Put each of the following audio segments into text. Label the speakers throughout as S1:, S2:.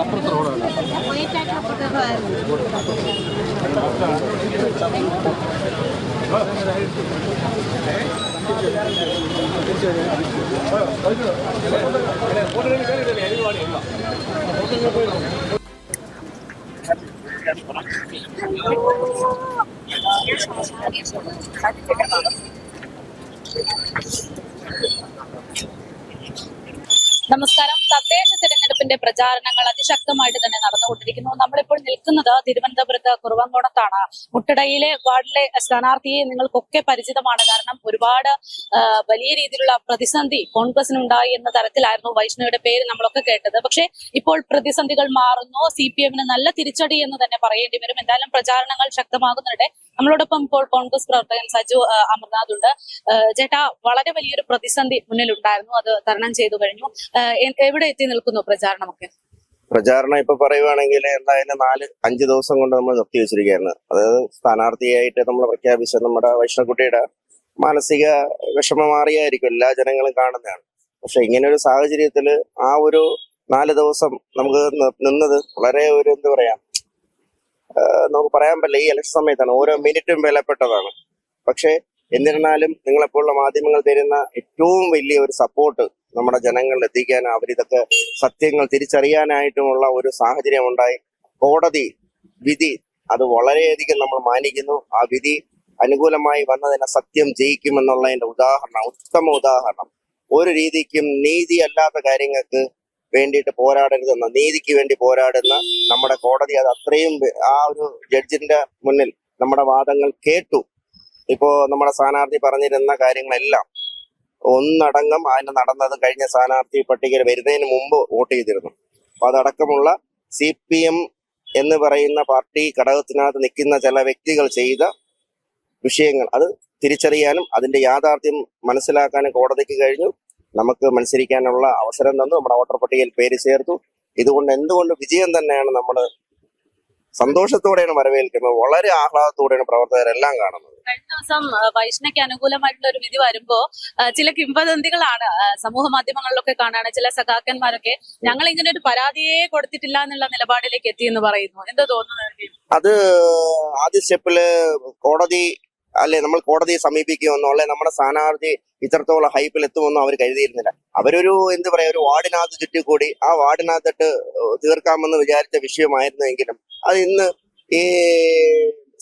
S1: அப்புறம் தரோட നമസ്കാരം തദ്ദേശ തിരഞ്ഞെടുപ്പിന്റെ പ്രചാരണങ്ങൾ അതിശക്തമായിട്ട് തന്നെ നടന്നുകൊണ്ടിരിക്കുന്നു. നമ്മളിപ്പോൾ നിൽക്കുന്നത് തിരുവനന്തപുരത്ത് കുറുവങ്കോണത്താണ്. മുട്ടടയിലെ വാർഡിലെ സ്ഥാനാർത്ഥിയെ നിങ്ങൾക്കൊക്കെ പരിചിതമാണ്. കാരണം ഒരുപാട് വലിയ രീതിയിലുള്ള പ്രതിസന്ധി കോൺഗ്രസിനുണ്ടായി എന്ന തരത്തിലായിരുന്നു വൈഷ്ണവിയുടെ പേര് നമ്മളൊക്കെ കേട്ടത്. പക്ഷേ ഇപ്പോൾ പ്രതിസന്ധികൾ മാറുന്നു. സി പി എമ്മിന് നല്ല തിരിച്ചടി എന്ന് തന്നെ പറയേണ്ടി വരും. എന്തായാലും പ്രചാരണങ്ങൾ ശക്തമാകുന്നുണ്ട്. നമ്മളോടൊപ്പം ഇപ്പോൾ കോൺഗ്രസ് പ്രവർത്തകൻ സജു അമർനാഥ് ഉണ്ട്. ചേട്ടാ വളരെ വലിയൊരു പ്രതിസന്ധി മുന്നിലുണ്ടായിരുന്നു. അത് തരണം ചെയ്തു കഴിഞ്ഞു. എവിടെ എത്തി നിൽക്കുന്നു പ്രചാരണമൊക്കെ?
S2: പ്രചാരണം ഇപ്പൊ പറയുവാണെങ്കിൽ എന്തായാലും നാല് അഞ്ച് ദിവസം കൊണ്ട് നമ്മൾ നിർത്തി വെച്ചിരിക്കുകയായിരുന്നു. അതായത് സ്ഥാനാർത്ഥിയായിട്ട് നമ്മൾ പ്രഖ്യാപിച്ച നമ്മുടെ വൈഷ്ണവകുട്ടിയുടെ മാനസിക വിഷമം മാറിയായിരിക്കും എല്ലാ ജനങ്ങളും കാണുന്നതാണ്. പക്ഷെ ഇങ്ങനെ ഒരു സാഹചര്യത്തിൽ ആ ഒരു നാല് ദിവസം നമുക്ക് നിന്നത് വളരെ ഒരു എന്താ പറയാ നമുക്ക് പറയാൻ പറ്റില്ല. ഈ ഇലക്ഷൻ സമയത്താണ് ഓരോ മിനിറ്റും വിലപ്പെട്ടതാണ്. പക്ഷേ എന്നിരുന്നാലും നിങ്ങളെപ്പോലുള്ള മാധ്യമങ്ങൾ തരുന്ന ഏറ്റവും വലിയ ഒരു സപ്പോർട്ട് നമ്മുടെ ജനങ്ങളിൽ എത്തിക്കാൻ അവരിതൊക്കെ സത്യങ്ങൾ തിരിച്ചറിയാനായിട്ടുമുള്ള ഒരു സാഹചര്യം ഉണ്ടായി. കോടതി വിധി അത് വളരെയധികം നമ്മൾ മാനിക്കുന്നു. ആ വിധി അനുകൂലമായി വന്നതിനെ സത്യം ജയിക്കുമെന്നുള്ളതിന്റെ ഉദാഹരണം ഉത്തമ ഉദാഹരണം. ഒരു രീതിക്കും നീതി അല്ലാത്ത കാര്യങ്ങൾക്ക് വേണ്ടിയിട്ട് പോരാടരുതെന്ന നീതിക്ക് വേണ്ടി പോരാടുന്ന നമ്മുടെ കോടതി അത് അത്രയും ആ ഒരു ജഡ്ജിന്റെ മുന്നിൽ നമ്മുടെ വാദങ്ങൾ കേട്ടു. ഇപ്പോ നമ്മുടെ സ്ഥാനാർത്ഥി പറഞ്ഞിരുന്ന കാര്യങ്ങളെല്ലാം ഒന്നടങ്കം അതിന് നടന്നത് കഴിഞ്ഞ സ്ഥാനാർത്ഥി പട്ടികയിൽ വരുന്നതിന് മുമ്പ് വോട്ട് ചെയ്തിരുന്നു. അപ്പൊ അതടക്കമുള്ള സി പി എം എന്ന് പറയുന്ന പാർട്ടി ഘടകത്തിനകത്ത് നിൽക്കുന്ന ചില വ്യക്തികൾ ചെയ്ത വിഷയങ്ങൾ അത് തിരിച്ചറിയാനും അതിന്റെ യാഥാർത്ഥ്യം മനസ്സിലാക്കാനും കോടതിക്ക് കഴിഞ്ഞു. നമുക്ക് മത്സരിക്കാനുള്ള അവസരം തന്നു. നമ്മുടെ വോട്ടർ പട്ടികയിൽ പേര് ചേർത്തു. ഇതുകൊണ്ട് എന്തുകൊണ്ട് വിജയം തന്നെയാണ് നമ്മൾ സന്തോഷത്തോടെയാണ് വരവേൽക്കുന്നത്? വളരെ ആഹ്ലാദത്തോടെയാണ് പ്രവർത്തകരെല്ലാം കാണുന്നത്.
S1: കഴിഞ്ഞ ദിവസം വൈഷ്ണയ്ക്ക് അനുകൂലമായിട്ടുള്ള ഒരു വിധി വരുമ്പോ ചില കിംവദന്തികളാണ് സമൂഹ മാധ്യമങ്ങളിലൊക്കെ കാണാണ്. ചില സഖാക്കന്മാരൊക്കെ ഞങ്ങൾ ഇങ്ങനെ ഒരു പരാതിയെ കൊടുത്തിട്ടില്ല എന്നുള്ള നിലപാടിലേക്ക് എത്തി എന്ന് പറയുന്നു. എന്താ തോന്നുന്നത്
S2: അത് ആദ്യ സ്റ്റെപ്പിൽ കോടതി അല്ലെ നമ്മൾ കോടതിയെ സമീപിക്കുമെന്നോ അല്ലെ നമ്മുടെ സ്ഥാനാർത്ഥി ഇത്രത്തോളം ഹൈപ്പിൽ എത്തുമെന്നോ അവർ കരുതിയിരുന്നില്ല. അവരൊരു എന്ത് പറയാ ഒരു വാർഡിനകത്ത് ചുറ്റിക്കൂടി ആ വാർഡിനകത്തിട്ട് തീർക്കാമെന്ന് വിചാരിച്ച വിഷയമായിരുന്നെങ്കിലും അത് ഇന്ന് ഈ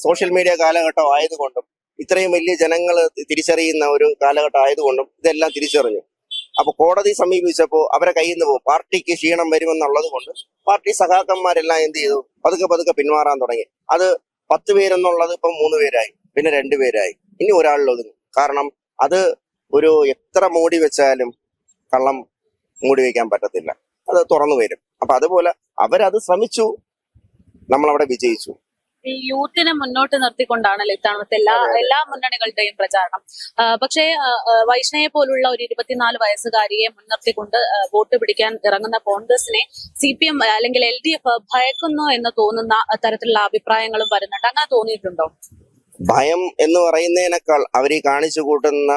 S2: സോഷ്യൽ മീഡിയ കാലഘട്ടം ആയതുകൊണ്ടും ഇത്രയും വലിയ ജനങ്ങൾ തിരിച്ചറിയുന്ന ഒരു കാലഘട്ടം ആയതുകൊണ്ടും ഇതെല്ലാം തിരിച്ചറിഞ്ഞു. അപ്പൊ കോടതി സമീപിച്ചപ്പോൾ അവരെ കയ്യിൽ നിന്ന് പോകും പാർട്ടിക്ക് ക്ഷീണം വരുമെന്നുള്ളത് കൊണ്ട് പാർട്ടി സഖാക്കന്മാരെല്ലാം എന്ത് ചെയ്തു? പതുക്കെ പതുക്കെ പിന്മാറാൻ തുടങ്ങി. അത് പത്ത് പേരെന്നുള്ളത് ഇപ്പം മൂന്ന് പേരായി. പിന്നെ രണ്ടുപേരായി ഇനി ഒരാളിൽ ഒതുങ്ങും. കാരണം അത് ഒരു എത്ര മൂടി വെച്ചാലും കള്ളം മൂടി വയ്ക്കാൻ പറ്റത്തില്ല. അത് തുറന്നു വരും. അപ്പൊ അതുപോലെ അവരത് ശ്രമിച്ചു. നമ്മളവിടെ വിജയിച്ചു.
S1: ഈ യൂത്തിനെ മുന്നോട്ട് നിർത്തിക്കൊണ്ടാണല്ലോ ഇത്തവണത്തെ എല്ലാ എല്ലാ മുന്നണികളുടെയും പ്രചാരണം. പക്ഷേ വൈഷ്ണയെ പോലുള്ള ഒരു ഇരുപത്തിനാല് വയസ്സുകാരിയെ മുൻനിർത്തിക്കൊണ്ട് വോട്ട് പിടിക്കാൻ ഇറങ്ങുന്ന കോൺഗ്രസിനെ സി പി എം അല്ലെങ്കിൽ എൽ ഡി എഫ് ഭയക്കുന്നു എന്ന് തോന്നുന്ന തരത്തിലുള്ള അഭിപ്രായങ്ങളും വരുന്നുണ്ട്. അങ്ങനെ തോന്നിയിട്ടുണ്ടോ?
S2: ഭയം എന്ന് പറയുന്നതിനേക്കാൾ അവർ കാണിച്ചു കൂട്ടുന്ന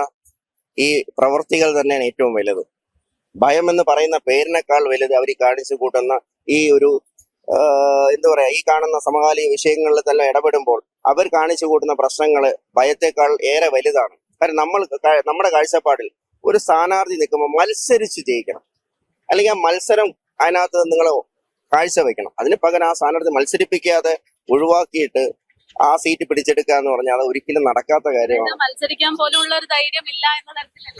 S2: ഈ പ്രവൃത്തികൾ തന്നെയാണ് ഏറ്റവും വലുത്. ഭയം എന്ന് പറയുന്ന പേരിനേക്കാൾ വലുത് അവർ കാണിച്ചു കൂട്ടുന്ന ഈ ഒരു എന്താ പറയാ ഈ കാണുന്ന സമകാലിക വിഷയങ്ങളിൽ തന്നെ ഇടപെടുമ്പോൾ അവർ കാണിച്ചു കൂട്ടുന്ന പ്രശ്നങ്ങൾ ഭയത്തെക്കാൾ ഏറെ വലുതാണ്. കാരണം നമ്മൾ നമ്മുടെ കാഴ്ചപ്പാടിൽ ഒരു സ്ഥാനാർത്ഥി നിൽക്കുമ്പോൾ മത്സരിച്ച് ജയിക്കണം. അല്ലെങ്കിൽ ആ മത്സരം അതിനകത്ത് നിങ്ങൾ കാഴ്ചവെക്കണം. അതിന് പകരം ആ സ്ഥാനാർത്ഥി മത്സരിപ്പിക്കാതെ ഒഴിവാക്കിയിട്ട് ആ സീറ്റ് പിടിച്ചെടുക്കുക എന്ന് പറഞ്ഞാൽ അത് ഒരിക്കലും നടക്കാത്ത കാര്യമാണ്.
S1: മത്സരിക്കാൻ പോലുള്ള ഒരു ധൈര്യം ഇല്ല എന്ന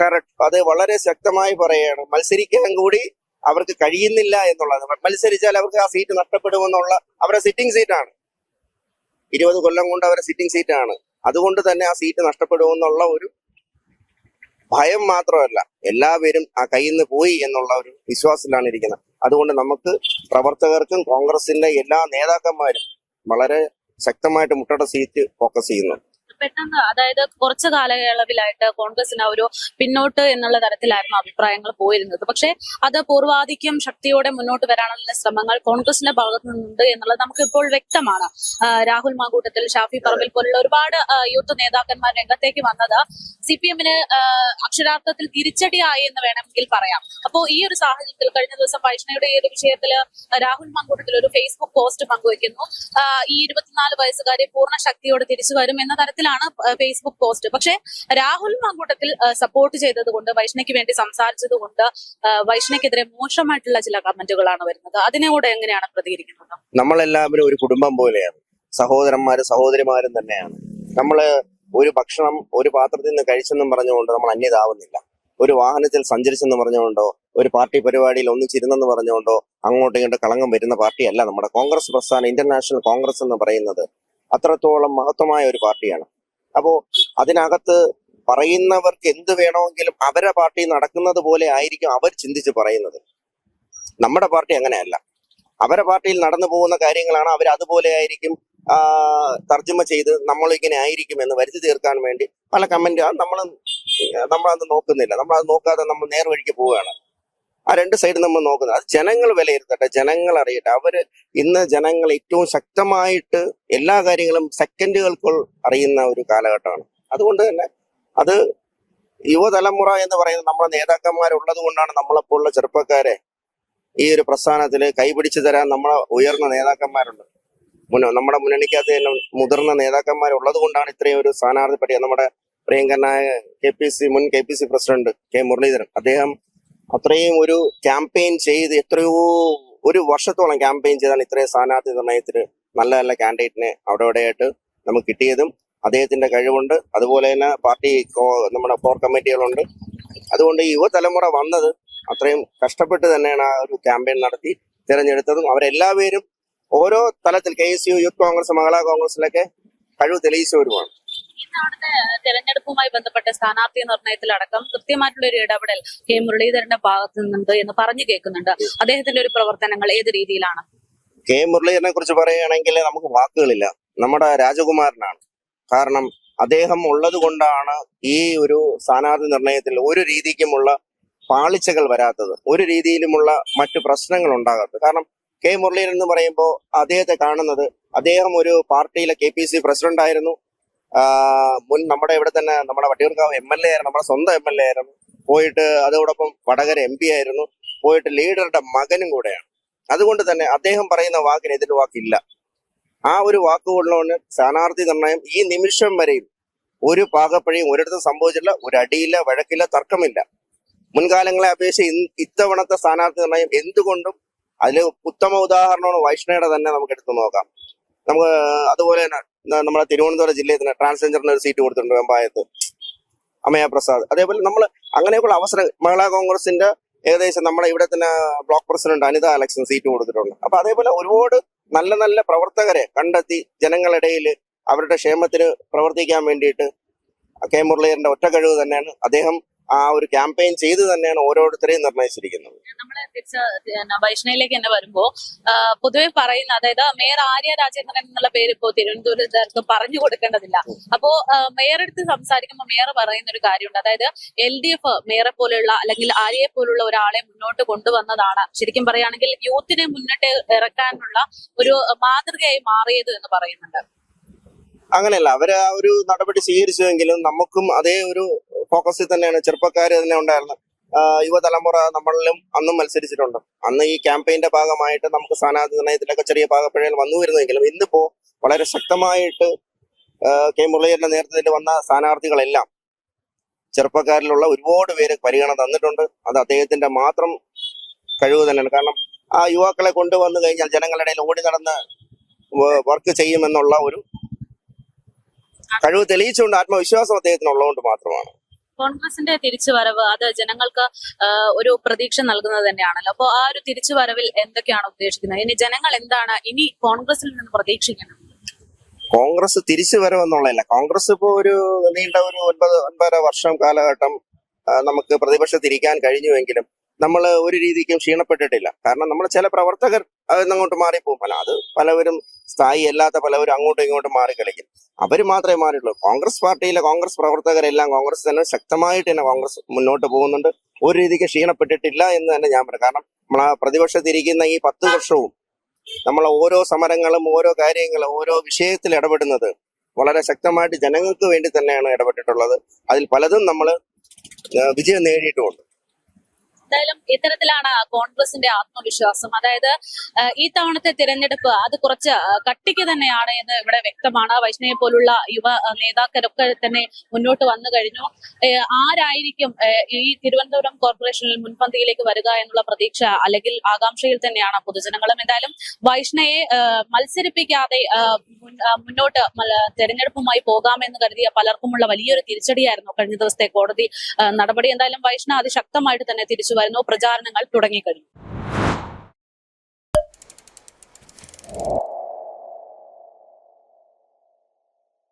S2: കറക്റ്റ് അത് വളരെ ശക്തമായി പറയുകയാണ്. മത്സരിക്കാൻ കൂടി അവർക്ക് കഴിയുന്നില്ല എന്നുള്ളത്. മത്സരിച്ചാൽ അവർക്ക് ആ സീറ്റ് നഷ്ടപ്പെടുമെന്നുള്ള അവരുടെ സിറ്റിംഗ് സീറ്റാണ് ഇരുപത് കൊല്ലം കൊണ്ട് അവരുടെ സിറ്റിംഗ് സീറ്റാണ് അതുകൊണ്ട് തന്നെ ആ സീറ്റ് നഷ്ടപ്പെടുമെന്നുള്ള ഒരു ഭയം മാത്രമല്ല. എല്ലാവരും ആ കയ്യിൽ നിന്ന് പോയി എന്നുള്ള ഒരു വിശ്വാസത്തിലാണ് ഇരിക്കുന്നത്. അതുകൊണ്ട് നമുക്ക് പ്രവർത്തകർക്കും കോൺഗ്രസിന്റെ എല്ലാ നേതാക്കന്മാരും വളരെ ശക്തമായിട്ട് മുട്ടയുടെ സീറ്റ് ഫോക്കസ് ചെയ്യുന്നു.
S1: പെട്ടെന്ന് അതായത് കുറച്ച് കാലയളവിലായിട്ട് കോൺഗ്രസിന് ഒരു പിന്നോട്ട് എന്നുള്ള തരത്തിലായിരുന്നു അഭിപ്രായങ്ങൾ പോയിരുന്നത്. പക്ഷേ അത് പൂർവാധിക്യം ശക്തിയോടെ മുന്നോട്ട് വരാനുള്ള ശ്രമങ്ങൾ കോൺഗ്രസിന്റെ ഭാഗത്തു നിന്നുണ്ട് എന്നുള്ളത് നമുക്ക് ഇപ്പോൾ വ്യക്തമാണ് രാഹുൽ മാങ്കൂട്ടത്തിൽ ഷാഫി പറമ്പിൽ പോലുള്ള ഒരുപാട് യൂത്ത് നേതാക്കന്മാർ രംഗത്തേക്ക് വന്നത് സി പി എമ്മിന് അക്ഷരാർത്ഥത്തിൽ തിരിച്ചടിയായി എന്ന് വേണമെങ്കിൽ പറയാം. അപ്പോ ഈ ഒരു സാഹചര്യത്തിൽ കഴിഞ്ഞ ദിവസം വൈഷ്ണയുടെ ഈ ഒരു വിഷയത്തിൽ രാഹുൽ മാങ്കൂട്ടത്തിൽ ഒരു ഫേസ്ബുക്ക് പോസ്റ്റ് പങ്കുവയ്ക്കുന്നു ഈ ഇരുപത്തിനാല് വയസ്സുകാരെ പൂർണ ശക്തിയോടെ തിരിച്ചു വരും എന്ന തരത്തിലാണ് ആ, ഫേസ്ബുക്ക് പോസ്റ്റ് പക്ഷേ രാഹുൽ മാങ്കൂട്ടത്തിൽ സപ്പോർട്ട് ചെയ്തത് കൊണ്ട് വൈഷ്ണയ്ക്ക് വേണ്ടി സംസാരിച്ചത് കൊണ്ട് വൈഷ്ണയ്ക്കെതിരെ മോശമായിട്ടുള്ള ചില കമന്റുകളാണ് വരുന്നത്. അതിനോട് എങ്ങനെയാണ് പ്രതികരിക്കുന്നത്?
S2: നമ്മളെല്ലാവരും ഒരു കുടുംബം പോലെയാണ്. സഹോദരന്മാരും സഹോദരിമാരും തന്നെയാണ്. നമ്മൾ ഒരു ഭക്ഷണം ഒരു പാത്രത്തിൽ നിന്ന് കഴിച്ചെന്നും പറഞ്ഞുകൊണ്ട് നമ്മൾ അന്യതാവുന്നില്ല. ഒരു വാഹനത്തിൽ സഞ്ചരിച്ചെന്ന് പറഞ്ഞുകൊണ്ടോ ഒരു പാർട്ടി പരിപാടിയിൽ ഒന്നിച്ചിരുന്നെന്ന് പറഞ്ഞുകൊണ്ടോ അങ്ങോട്ടും ഇങ്ങോട്ടും കളങ്കം വരുന്ന പാർട്ടിയല്ല നമ്മുടെ കോൺഗ്രസ് പ്രസ്ഥാനം ഇന്റർനാഷണൽ കോൺഗ്രസ് എന്ന് പറയുന്നത് അത്രത്തോളം മഹത്വമായ ഒരു പാർട്ടിയാണ്. അപ്പോ അതിനകത്ത് പറയുന്നവർക്ക് എന്ത് വേണമെങ്കിലും അവരെ പാർട്ടി നടക്കുന്നത് പോലെ ആയിരിക്കും അവർ ചിന്തിച്ച് പറയുന്നത്. നമ്മുടെ പാർട്ടി അങ്ങനെയല്ല. അവരെ പാർട്ടിയിൽ നടന്നു പോകുന്ന കാര്യങ്ങളാണ് അവർ അതുപോലെ ആയിരിക്കും തർജമ ചെയ്ത് നമ്മളിങ്ങനെ ആയിരിക്കും എന്ന് വരുത്തി തീർക്കാൻ വേണ്ടി പല കമന്റ് നമ്മൾ നമ്മളത് നോക്കുന്നില്ല. നമ്മൾ അത് നോക്കാതെ നമ്മൾ നേർവഴിക്ക് പോവുകയാണ്. ആ രണ്ട് സൈഡ് നമ്മൾ നോക്കുന്നത്. അത് ജനങ്ങൾ വിലയിരുത്തട്ടെ ജനങ്ങൾ അറിയട്ടെ. അവർ ഇന്ന് ജനങ്ങൾ ഏറ്റവും ശക്തമായിട്ട് എല്ലാ കാര്യങ്ങളും സെക്കൻഡുകൾക്കുൾ അറിയുന്ന ഒരു കാലഘട്ടമാണ്. അതുകൊണ്ട് തന്നെ അത് യുവതലമുറ എന്ന് പറയുന്നത് നമ്മളെ നേതാക്കന്മാരുള്ളത് കൊണ്ടാണ് നമ്മളെപ്പോലുള്ള ചെറുപ്പക്കാരെ ഈ ഒരു പ്രസ്ഥാനത്തിൽ കൈപിടിച്ചു തരാൻ നമ്മളെ ഉയർന്ന നേതാക്കന്മാരുണ്ട്. മുന്നോ നമ്മുടെ മുന്നണിക്കകത്ത് തന്നെ മുതിർന്ന നേതാക്കന്മാരുള്ളത് കൊണ്ടാണ് ഇത്രയും ഒരു സ്ഥാനാർത്ഥി പറ്റിയത് നമ്മുടെ പ്രിയങ്കരനായ കെ പി സി മുൻ K P C president K Muraleedharan. അദ്ദേഹം അത്രയും ഒരു ക്യാമ്പയിൻ ചെയ്ത് എത്രയോ ഒരു വർഷത്തോളം ക്യാമ്പയിൻ ചെയ്താണ് ഇത്രയും സ്ഥാനാർത്ഥി നിർണയത്തിന് നല്ല നല്ല കാൻഡിഡേറ്റിനെ അവിടെ ഇവിടെയായിട്ട് നമുക്ക് കിട്ടിയതും അദ്ദേഹത്തിന്റെ കഴിവുണ്ട്. അതുപോലെ തന്നെ പാർട്ടി നമ്മുടെ കോർ കമ്മിറ്റികളുണ്ട് അതുകൊണ്ട് യുവതലമുറ വന്നത് അത്രയും കഷ്ടപ്പെട്ട് തന്നെയാണ് ആ ഒരു ക്യാമ്പയിൻ നടത്തി തിരഞ്ഞെടുത്തതും. അവരെല്ലാവരും ഓരോ തലത്തിൽ K S U youth congress Mahila കോൺഗ്രസിലൊക്കെ കഴിവ് തെളിയിച്ചവരുമാണ്.
S1: ഇത്തവണത്തെ തെരഞ്ഞെടുപ്പുമായി ബന്ധപ്പെട്ട സ്ഥാനാർത്ഥി നിർണയത്തിലടക്കം കൃത്യമായിട്ടുള്ള ഒരു ഇടപെടൽ കെ മുരളീധരന്റെ ഭാഗത്തു നിന്നുണ്ട് എന്ന് പറഞ്ഞു കേൾക്കുന്നുണ്ട്. അദ്ദേഹത്തിന്റെ ഒരു പ്രവർത്തനങ്ങൾ ഏത് രീതിയിലാണ്?
S2: കെ മുരളീധരനെ കുറിച്ച് പറയുകയാണെങ്കിൽ നമുക്ക് വാക്കുകളില്ല. നമ്മുടെ രാജകുമാരനാണ്. കാരണം അദ്ദേഹം ഉള്ളത് കൊണ്ടാണ് ഈ ഒരു സ്ഥാനാർത്ഥി നിർണയത്തിൽ ഒരു രീതിക്കുമുള്ള പാളിച്ചകൾ വരാത്തത് ഒരു രീതിയിലുമുള്ള മറ്റു പ്രശ്നങ്ങൾ ഉണ്ടാകാത്തത് കാരണം കെ മുരളീധരൻ എന്ന് പറയുമ്പോൾ അദ്ദേഹത്തെ കാണുന്നത് അദ്ദേഹം ഒരു പാർട്ടിയിലെ കെ പി സി പ്രസിഡന്റ് ആയിരുന്നു മുൻ നമ്മുടെ ഇവിടെ തന്നെ നമ്മുടെ വട്ടിയൂർക്കാവ് എം എൽ എ ആയിരുന്നു. നമ്മുടെ സ്വന്തം എം എൽ എ ആയിരുന്നു. പോയിട്ട് അതോടൊപ്പം വടകര എം പി ആയിരുന്നു. പോയിട്ട് ലീഡറുടെ മകനും കൂടെയാണ്. അതുകൊണ്ട് തന്നെ അദ്ദേഹം പറയുന്ന വാക്കിന് എതിർ വാക്കില്ല. ആ ഒരു വാക്കുകൊണ്ടുകൊണ്ട് സ്ഥാനാർത്ഥി നിർണയം ഈ നിമിഷം വരെയും ഒരു പാകപ്പഴിയും ഒരിടത്തും സംഭവിച്ചിട്ടില്ല ഒരു അടിയില്ല വഴക്കില്ല തർക്കമില്ല. മുൻകാലങ്ങളെ അപേക്ഷിച്ച് ഇത്തവണത്തെ സ്ഥാനാർത്ഥി നിർണയം എന്തുകൊണ്ടും അതിൽ ഉത്തമ ഉദാഹരണമാണ് വൈഷ്ണയുടെ തന്നെ നമുക്ക് എടുത്തു നോക്കാം. നമുക്ക് അതുപോലെ തന്നെ നമ്മുടെ തിരുവനന്തപുരം ജില്ലയിൽ തന്നെ ട്രാൻസ്ജെൻഡറിന് ഒരു സീറ്റ് കൊടുത്തിട്ടുണ്ട് വെമ്പായത്ത് അമയ പ്രസാദ്. അതേപോലെ നമ്മൾ അങ്ങനെയൊക്കെയുള്ള അവസരം മഹിളാ കോൺഗ്രസിന്റെ ഏകദേശം നമ്മുടെ ഇവിടെ തന്നെ block president Anitha Alexan seat കൊടുത്തിട്ടുണ്ട്. അപ്പൊ അതേപോലെ ഒരുപാട് നല്ല നല്ല പ്രവർത്തകരെ കണ്ടെത്തി ജനങ്ങളിടയിൽ അവരുടെ ക്ഷേമത്തിന് പ്രവർത്തിക്കാൻ വേണ്ടിയിട്ട് കെ മുരളീധരന്റെ ഒറ്റ കഴിവ് തന്നെയാണ്. അദ്ദേഹം ആ ഒരു ക്യാമ്പയിൻ ചെയ്ത് തന്നെയാണ് ഓരോരുത്തരെയും നിർണയിച്ചിരിക്കുന്നത്.
S1: നമ്മൾ തിരിച്ച് വൈഷ്ണയിലേക്ക് തന്നെ വരുമ്പോ പൊതുവെ പറയുന്ന അതായത് മേയർ ആര്യ രാജേന്ദ്രൻ എന്നുള്ള പേര് ഇപ്പോ തിരുവനന്തപുരത്ത് പറഞ്ഞു കൊടുക്കേണ്ടതില്ല. അപ്പോ മേയർ എടുത്ത് സംസാരിക്കുമ്പോൾ മേയർ പറയുന്ന ഒരു കാര്യമുണ്ട്. അതായത് എൽ ഡി എഫ് മേയറെ പോലെയുള്ള അല്ലെങ്കിൽ ആര്യയെ പോലുള്ള ഒരാളെ മുന്നോട്ട് കൊണ്ടുവന്നതാണ്. ശരിക്കും പറയുകയാണെങ്കിൽ യൂത്തിനെ മുന്നിട്ട് ഇറക്കാനുള്ള ഒരു മാതൃകയായി മാറിയത് എന്ന് പറയുന്നുണ്ട്.
S2: അങ്ങനെയല്ല. അവർ ആ ഒരു നടപടി സ്വീകരിച്ചുവെങ്കിലും നമുക്കും അതേ ഒരു ഫോക്കസിൽ തന്നെയാണ് ചെറുപ്പക്കാർ തന്നെ ഉണ്ടായിരുന്നത്. യുവതലമുറ നമ്മളിലും അന്നും മത്സരിച്ചിട്ടുണ്ട്. അന്ന് ഈ ക്യാമ്പയിന്റെ ഭാഗമായിട്ട് നമുക്ക് സ്ഥാനാർത്ഥി നിർണയത്തിലൊക്കെ ചെറിയ പാകപ്പിഴകൾ വന്നു വരുന്നെങ്കിലും ഇന്നിപ്പോ വളരെ ശക്തമായിട്ട് കെ മുരളീധരന്റെ നേതൃത്വത്തിൽ വന്ന സ്ഥാനാർത്ഥികളെല്ലാം ചെറുപ്പക്കാരിലുള്ള ഒരുപാട് പേര് പരിഗണന തന്നിട്ടുണ്ട്. അത് അദ്ദേഹത്തിന്റെ മാത്രം കഴിവ് തന്നെയാണ്. കാരണം ആ യുവാക്കളെ കൊണ്ടുവന്നു കഴിഞ്ഞാൽ ജനങ്ങളുടെ ഓടി നടന്ന് വർക്ക് ചെയ്യുമെന്നുള്ള ഒരു കഴിവ് തെളിയിച്ചുകൊണ്ട് ആത്മവിശ്വാസം അദ്ദേഹത്തിന് ഉള്ളതുകൊണ്ട് മാത്രമാണ്.
S1: കോൺഗ്രസിന്റെ തിരിച്ചുവരവ് അത് ജനങ്ങൾക്ക് ഒരു പ്രതീക്ഷ നൽകുന്നത് തന്നെയാണല്ലോ. അപ്പോൾ ആ ഒരു തിരിച്ചുവരവിൽ എന്തൊക്കെയാണ് ഉദ്ദേശിക്കുന്നത്? ഇനി ജനങ്ങൾ എന്താണ് ഇനി കോൺഗ്രസിൽ നിന്ന് പ്രതീക്ഷിക്കുന്നത്?
S2: കോൺഗ്രസ് തിരിച്ചു വരവെന്നുള്ളതല്ല കോൺഗ്രസ് ഇപ്പോ ഒരു നീണ്ട ഒരു ഒൻപത് ഒൻപതര വർഷം കാലഘട്ടം നമുക്ക് പ്രതിപക്ഷത്തിരിക്കാൻ കഴിഞ്ഞുവെങ്കിലും നമ്മൾ ഒരു രീതിക്കും ക്ഷീണപ്പെട്ടിട്ടില്ല. കാരണം നമ്മൾ ചില പ്രവർത്തകർ അതിന്നങ്ങോട്ട് മാറിപ്പോകും. അല്ല അത് പലവരും സ്ഥായി അല്ലാത്ത പലവരും അങ്ങോട്ടും ഇങ്ങോട്ടും മാറി കളിക്കും അവർ മാത്രമേ മാറിയിട്ടുള്ളൂ. കോൺഗ്രസ് പാർട്ടിയിലെ കോൺഗ്രസ് പ്രവർത്തകരെല്ലാം കോൺഗ്രസ് തന്നെ ശക്തമായിട്ട് തന്നെ കോൺഗ്രസ് മുന്നോട്ട് പോകുന്നുണ്ട്. ഒരു രീതിക്ക് ക്ഷീണപ്പെട്ടിട്ടില്ല എന്ന് തന്നെ ഞാൻ പറയാം. കാരണം നമ്മളെ പ്രതിപക്ഷത്തിരിക്കുന്ന ഈ പത്ത് വർഷവും നമ്മൾ ഓരോ സമരങ്ങളും ഓരോ കാര്യങ്ങളും ഓരോ വിഷയത്തിൽ ഇടപെടുന്നത് വളരെ ശക്തമായിട്ട് ജനങ്ങൾക്ക് വേണ്ടി തന്നെയാണ് ഇടപെട്ടിട്ടുള്ളത്. അതിൽ പലതും നമ്മൾ വിജയം നേടിയിട്ടുമുണ്ട്.
S1: എന്തായാലും ഇത്തരത്തിലാണ് കോൺഗ്രസിന്റെ ആത്മവിശ്വാസം. അതായത് ഈ തവണത്തെ തിരഞ്ഞെടുപ്പ് അത് കുറച്ച് കട്ടിക്ക് തന്നെയാണ് എന്ന് ഇവിടെ വ്യക്തമാണ്. വൈഷ്ണയെ പോലുള്ള യുവ നേതാക്കളൊക്കെ തന്നെ മുന്നോട്ട് വന്നു കഴിഞ്ഞു. ആരായിരിക്കും ഈ തിരുവനന്തപുരം കോർപ്പറേഷനിൽ മുൻപന്തിയിലേക്ക് വരിക എന്നുള്ള പ്രതീക്ഷ അല്ലെങ്കിൽ ആകാംക്ഷയിൽ തന്നെയാണ് പൊതുജനങ്ങളും. എന്തായാലും വൈഷ്ണയെ മത്സരിപ്പിക്കാതെ മുന്നോട്ട് തെരഞ്ഞെടുപ്പുമായി പോകാമെന്ന് കരുതിയ പലർക്കുമുള്ള വലിയൊരു തിരിച്ചടിയായിരുന്നു കഴിഞ്ഞ ദിവസത്തെ കോടതി നടപടി. എന്തായാലും വൈഷ്ണ അതിശക്തമായിട്ട് തന്നെ തിരിച്ചു വരുന്നു പ്രചാരണങ്ങൾ തുടങ്ങിക്കഴിഞ്ഞു.